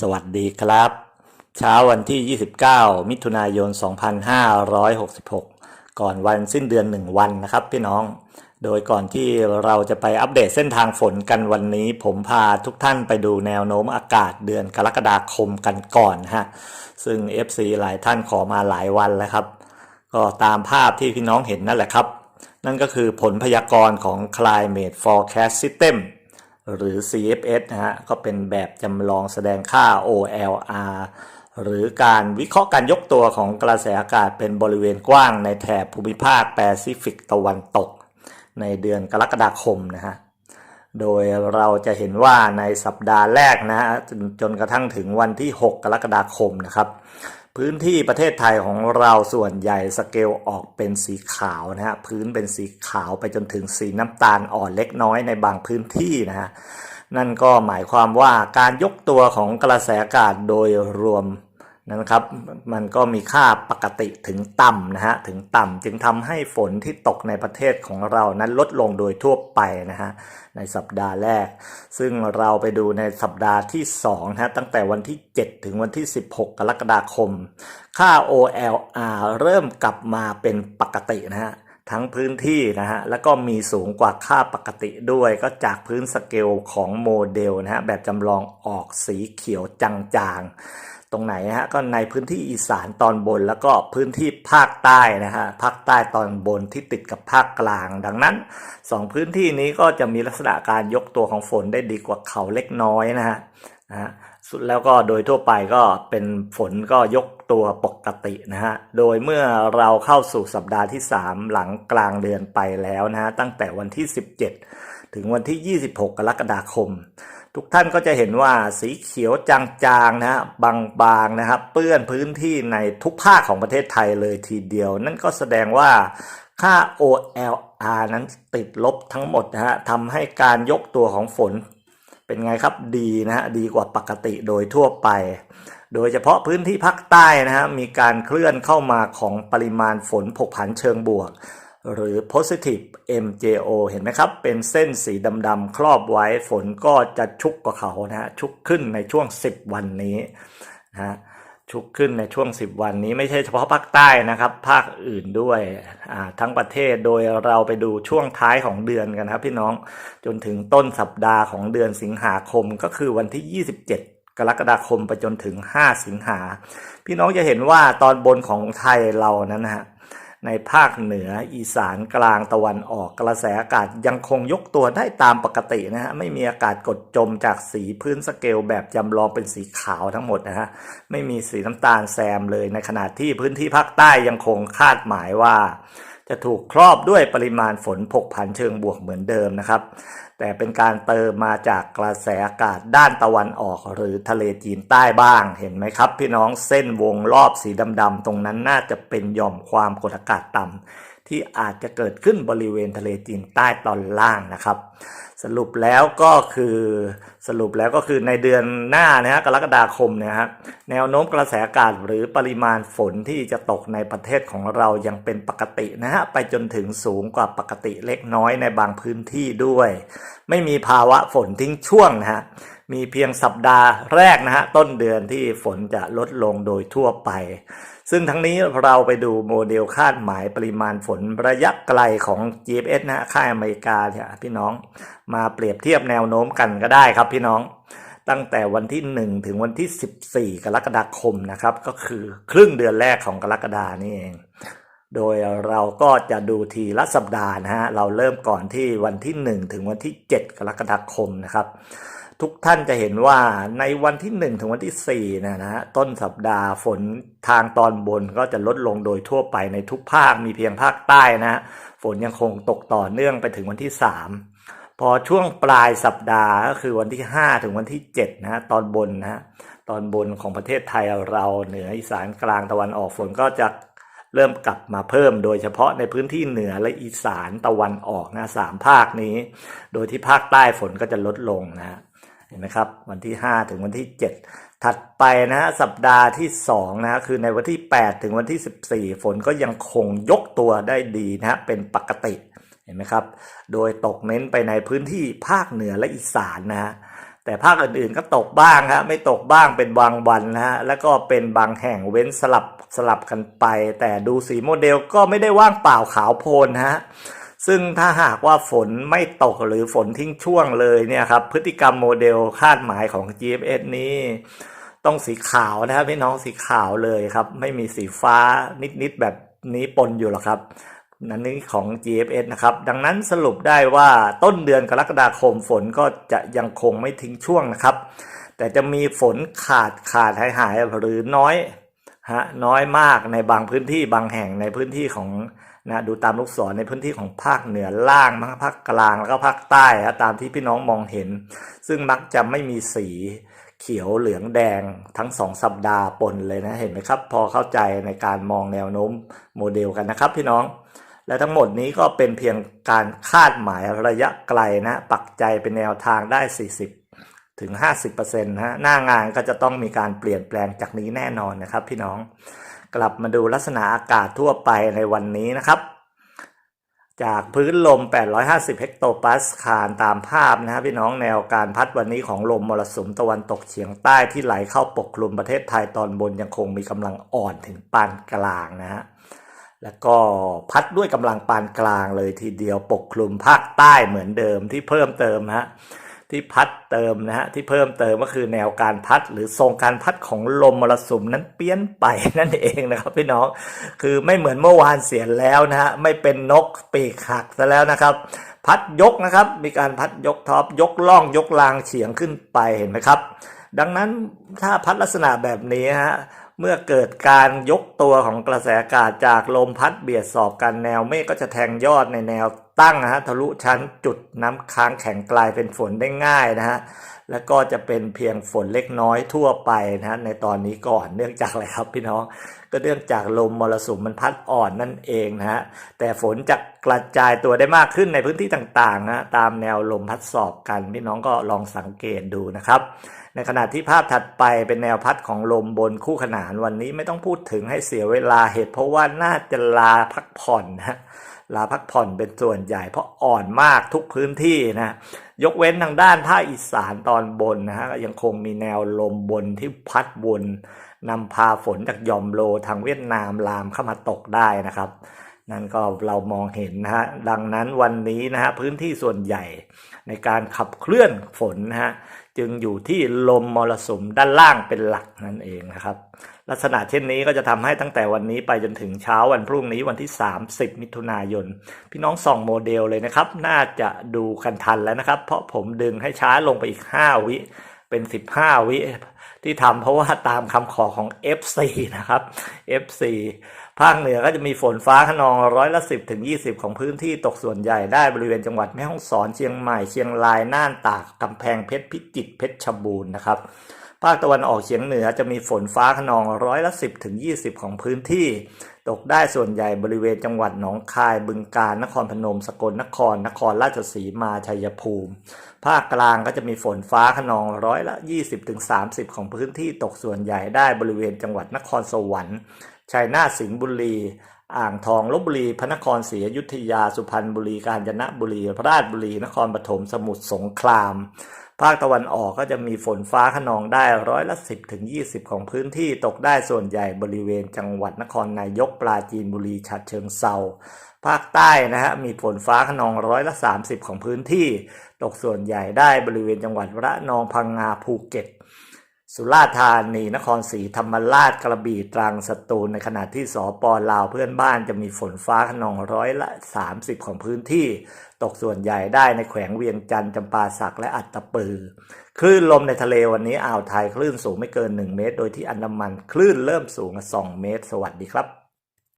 สวัสดีครับ เช้าวันที่ 29 มิถุนายน 2566 ก่อนวันสิ้นเดือน 1 วันนะครับพี่น้อง โดยก่อนที่เราจะไปอัปเดตเส้นทางฝนกันวันนี้ ผมพาทุกท่านไปดูแนวโน้มอากาศเดือนกรกฎาคมกันก่อนฮะ ซึ่ง FC หลายท่านขอมาหลายวันแล้วครับ ก็ตามภาพที่พี่น้องเห็นนั่นแหละครับ นั่นก็คือผลพยากรณ์ของ Climate Forecast System หรือ CFS นะฮะก็เป็นแบบจำลองแสดงค่า OLR หรือการวิเคราะห์การยกตัวของกระแสอากาศเป็นบริเวณกว้างในแถบภูมิภาคแปซิฟิกตะวันตก ในเดือนกรกฎาคมนะฮะโดยเราจะเห็นว่าในสัปดาห์แรกนะฮะจนกระทั่งถึงวันที่ 6 กรกฎาคมนะครับ พื้นที่ประเทศไทยของเราส่วนใหญ่สเกลออกเป็นสีขาวนะฮะพื้นเป็นสีขาวไปจนถึงสีน้ำตาลอ่อนเล็กน้อยในบางพื้นที่นะฮะนั่นก็หมายความว่าการยกตัวของกระแสอากาศโดยรวม นะครับมันก็มีค่าปกติถึงต่ำนะฮะถึงต่ำจึงทำให้ฝนที่ตกในประเทศของเรานั้นลดลงโดยทั่วไปนะฮะในสัปดาห์แรก ซึ่งเราไปดูในสัปดาห์ที่2นะฮะตั้งแต่วันที่ 7 ถึงวันที่ 16 กรกฎาคม ค่า OLR เริ่มกลับมาเป็นปกตินะฮะทั้งพื้นที่นะฮะแล้วก็มีสูงกว่าค่าปกติด้วยก็จากพื้นสเกลของโมเดลนะฮะแบบจำลองออกสีเขียวจางๆ ตรงไหนฮะก็ในพื้นที่อีสานตอนบนแล้วก็พื้นที่ภาคใต้นะฮะภาคใต้ตอนบนที่ติดกับภาคกลาง ดังนั้นสองพื้นที่นี้ก็จะมีลักษณะการยกตัวของฝนได้ดีกว่าเขาเล็กน้อยนะฮะนะฮะสุดแล้วก็โดยทั่วไปก็เป็นฝนก็ยกตัวปกตินะฮะ โดยเมื่อเราเข้าสู่สัปดาห์ที่ 3 หลังกลางเดือนไปแล้วนะฮะ ตั้งแต่วันที่ 17 ถึงวันที่ 26 กรกฎาคม ทุกท่านก็จะเห็นว่าสีเขียวจางๆนะฮะบางๆนะครับเปื้อนพื้นที่ในทุกภาคของประเทศไทยเลยทีเดียว นั่นก็แสดงว่าค่า OLR นั้นติดลบทั้งหมดนะฮะทำให้การยกตัวของฝนเป็นไงครับดีนะฮะดีกว่าปกติโดยทั่วไป โดยเฉพาะพื้นที่ภาคใต้นะฮะมีการเคลื่อนเข้ามาของปริมาณฝนผกผันเชิงบวก หรือ positive MJO เห็นไหมครับ เป็นเส้นสีดำๆครอบไว้ฝนก็จะชุกกว่าเขานะฮะชุกขึ้นในช่วง 10 วันนี้นะฮะชุกขึ้นในช่วง 10 วันนี้ไม่ใช่เฉพาะภาคใต้นะครับ ภาคอื่นด้วยทั้งประเทศโดยเราไปดูช่วงท้ายของเดือนกันครับพี่น้องจนถึงต้นสัปดาห์ของเดือนสิงหาคมก็คือวันที่ 27 กรกฎาคมไปจนถึง 5 สิงหา พี่น้องจะเห็นว่าตอนบนของไทยเรานั้นนะฮะ ในภาคเหนืออีสานกลางตะวันออกกระแสอากาศยังคงยกตัวได้ตามปกตินะฮะไม่มีอากาศกดจมจากสีพื้นสเกลแบบจำลองเป็นสีขาวทั้งหมดนะฮะไม่มีสีน้ำตาลแซมเลยในขณะที่พื้นที่ภาคใต้ยังคงคาดหมายว่า จะถูกครอบด้วยปริมาณฝนผกผันเชิงบวกเหมือนเดิมนะครับ แต่เป็นการเติมมาจากกระแสอากาศด้านตะวันออก หรือทะเลจีนใต้บ้าง เห็นไหมครับ พี่น้องเส้นวงรอบสีดำๆตรงนั้นน่าจะเป็นหย่อมความกดอากาศต่ำ ที่อาจจะเกิดขึ้นบริเวณทะเลจีนใต้ตอนล่างนะครับ สรุปแล้วก็คือสรุปแล้วก็คือในเดือนหน้านะฮะกรกฎาคมนยฮะแนวโน้มกระแสอากาศหรือปริมาณฝนที่จะตกในประเทศของเรายังเป็นปกตินะฮะไปจนถึงสูงกว่าปกติเล็กน้อยในบางพื้นที่ด้วย ไม่มีภาวะฝนทิ้งช่วงนะฮะ มีเพียงสัปดาห์แรกนะฮะต้นเดือนที่ฝนจะลดลงโดยทั่วไป ซึ่งทั้งนี้เราไปดูโมเดลคาดหมายปริมาณฝนระยะไกลของ GFS นะฮะค่ายอเมริกาเนี่ยพี่น้องมาเปรียบเทียบแนวโน้มกันก็ได้ครับพี่น้องตั้งแต่วันที่ 1 ถึงวันที่ 14 กรกฎาคมนะครับ ก็คือครึ่งเดือนแรกของกรกฎานี่เอง โดยเราก็จะดูทีละสัปดาห์นะฮะ เราเริ่มก่อนที่วันที่ 1 ถึงวันที่ 7 กรกฎาคมนะครับ ทุกท่านจะเห็นว่าในวันที่ 1 ถึงวันที่4นะนะฮะต้นสัปดาห์ฝนทางตอนบนก็จะลดลงโดยทั่วไปในทุกภาคมีเพียงภาคใต้นะฮะฝนยังคงตกต่อเนื่องไปถึงวันที่ 3 พอช่วงปลายสัปดาห์ก็คือวันที่ 5 ถึงวันที่7นะฮะตอนบนนะฮะตอนบนของประเทศไทยเราเหนืออีสานกลางตะวันออกฝนก็จะเริ่มกลับมาเพิ่มโดยเฉพาะในพื้นที่เหนือและอีสานตะวันออกนะสามภาคนี้ โดยที่ภาคใต้ฝนก็จะลดลงนะฮะ ห็นไหมครับ วันที่ 5 ถึงวันที่ 7 ถัดไปนะฮะสัปดาห์ที่2นะฮะคือในวันที่ 8 ถึงวันที่ 14 ฝนก็ยังคงยกตัวได้ดีนะฮะเป็นปกติเห็นไหมครับ โดยตกเน้นไปในพื้นที่ภาคเหนือและอีสานนะฮะแต่ภาคอื่นๆก็ตกบ้างฮะไม่ตกบ้างเป็นบางวันนะฮะแล้วก็เป็นบางแห่งเว้นสลับสลับกันไป แต่ดูสีโมเดลก็ไม่ได้ว่างเปล่าขาวโพลนฮะ ซึ่งถ้าหากว่าฝนไม่ตกหรือฝนทิ้งช่วงเลยเนี่ยครับพฤติกรรมโมเดลคาดหมายของ GFS นี้ต้องสีขาวนะครับพี่น้องสีขาวเลยครับ ไม่มีสีฟ้านิดๆแบบนี้ปนอยู่หรอกครับนั่นนี่ของ GFS นะครับ ดังนั้นสรุปได้ว่าต้นเดือนกรกฎาคมฝนก็จะยังคงไม่ทิ้งช่วงนะครับ แต่จะมีฝนขาดขาดหายหายหรือน้อย ฮะน้อยมากในบางพื้นที่บางแห่งในพื้นที่ของนะดูตามลูกศรในพื้นที่ของภาคเหนือล่างมั้งภาคกลางแล้วก็ภาคใต้ฮะตามที่พี่น้องมองเห็น ซึ่งมักจะไม่มีสีเขียวเหลืองแดงทั้งสองสัปดาห์ปนเลยนะเห็นไหมครับ พอเข้าใจในการมองแนวโน้มโมเดลกันนะครับ พี่น้อง และทั้งหมดนี้ก็เป็นเพียงการคาดหมายระยะไกลนะ ปักใจเป็นแนวทางได้ 40 ถึง 50%นะฮะหน้างานก็จะต้องมีการเปลี่ยนแปลงจากนี้แน่นอนนะครับ พี่น้องกลับมาดูลักษณะอากาศทั่วไปในวันนี้นะครับ จากพื้นลม 850 เฮกโตปาสคาลตามภาพนะฮะพี่น้องแนวการพัดวันนี้ของลมมรสุมตะวันตกเฉียงใต้ที่ไหลเข้าปกคลุมประเทศไทยตอนบนยังคงมีกำลังอ่อนถึงปานกลางนะฮะแล้วก็พัดด้วยกำลังปานกลางเลยทีเดียวปกคลุมภาคใต้เหมือนเดิมที่เพิ่มเติมฮะ ที่พัดเติมนะฮะที่เพิ่มเติมก็คือแนวการพัด หรือทรงการพัดของลมมรสุมนั้นเปลี่ยนไปนั่นเองนะครับพี่น้องคือไม่เหมือนเมื่อวานเสียแล้วนะฮะไม่เป็นนกปีกหักซะแล้วนะครับ พัดยกนะครับ มีการพัดยกท็อปยกล่องยกลางเฉียงขึ้นไปเห็นไหมครับ ดังนั้นถ้าพัดลักษณะแบบนี้ฮะเมื่อเกิดการยกตัวของกระแสอากาศจากลมพัดเบียดสอบกันแนวเมฆก็จะแทงยอดในแนว ตั้งนะฮะทะลุชั้นจุดน้ำค้างแข็งกลายเป็นฝนได้ง่ายนะฮะแล้วก็จะเป็นเพียงฝนเล็กน้อยทั่วไปนะฮะในตอนนี้ก่อนเนื่องจากอะไรครับพี่น้องก็เนื่องจากลมมรสุมมันพัดอ่อนนั่นเองนะฮะแต่ฝนจะกระจายตัวได้มากขึ้นในพื้นที่ต่างๆนะตามแนวลมพัดสอบกันพี่น้องก็ลองสังเกตดูนะครับ ในขณะที่ภาพถัดไปเป็นแนวพัดของลมบนคู่ขนานวันนี้ไม่ต้องพูดถึงให้เสียเวลาเหตุเพราะว่าน่าจะลาพักผ่อนนะลาพักผ่อนเป็นส่วนใหญ่เพราะอ่อนมากทุกพื้นที่นะยกเว้นทางด้านภาคอีสานตอนบนนะฮะยังคงมีแนวลมบนที่พัดวนนำพาฝนจากยอมโลทางเวียดนามลามเข้ามาตกได้นะครับ นั่นก็เรามองเห็นนะฮะดังนั้นวันนี้นะฮะพื้นที่ส่วนใหญ่ในการขับเคลื่อนฝนนะฮะจึงอยู่ที่ลมมรสุมด้านล่างเป็นหลักนั่นเองนะครับ ลักษณะเช่นนี้ก็จะทำให้ตั้งแต่วันนี้ไปจนถึงเช้าวันพรุ่งนี้วันที่ 30 มิถุนายน พี่น้องส่องโมเดลเลยนะครับ น่าจะดูกันทันแล้วนะครับ เพราะผมดึงให้ช้าลงไปอีก 5 วิเป็น 15 วิที่ทำเพราะว่าตามคำขอของ FC นะครับ FC ภาคเหนือก็จะมีฝนฟ้าขนองร้อยละ 10ถึง20 ของพื้นที่ตกส่วนใหญ่ได้บริเวณจังหวัดแม่ฮ่องสอนเชียงใหม่เชียงรายน่านตากกำแพงเพชรพิจิตรเพชรชบูรณ์นะครับภาคตะวันออกเฉียงเหนือจะมีฝนฟ้าขนองร้อยละ 10ถึง20 ของพื้นที่ ตกได้ส่วนใหญ่บริเวณจังหวัดหนองคายบึงกาฬนครพนม สกลนคร นครราชสีมาชัยภูมิ ภาคกลางก็จะมีฝนฟ้าขนองร้อยละ 20-30 ของพื้นที่ตกส่วนใหญ่ได้บริเวณจังหวัดนครสวรรค์ ชัยนาทสิงห์บุรี อ่างทองลบบุรี พระนครศรีอยุธยา สุพรรณบุรี กาญจนบุรี พระราชบุรี นครปฐม สมุทรสงคราม ภาคตะวันออกก็จะมีฝนฟ้าขนองได้ร้อยละ 10ถึง20 ของพื้นที่ตกได้ส่วนใหญ่บริเวณจังหวัดนครนายกปราจีนบุรีฉะเชิงเซาภาคใต้นะฮะมีฝนฟ้าขนองร้อยละ 30 ของพื้นที่ ตกส่วนใหญ่ได้บริเวณจังหวัดระนองพังงาภูเก็ต สุราษฎร์ธานี นครศรีธรรมราชกระบี่ตรังสตูลในขณะที่สปลาวเพื่อนบ้านจะมีฝนฟ้าขนองร้อยละ 30 ของพื้นที่ ตกส่วนใหญ่ได้ในแขวงเวียงจันทร์จำปาสักและอัตตปือ คลื่นลมในทะเลวันนี้อ่าวไทยคลื่นสูงไม่เกิน 1 เมตร โดยที่อันดามันคลื่นเริ่มสูง 2 เมตร สวัสดีครับ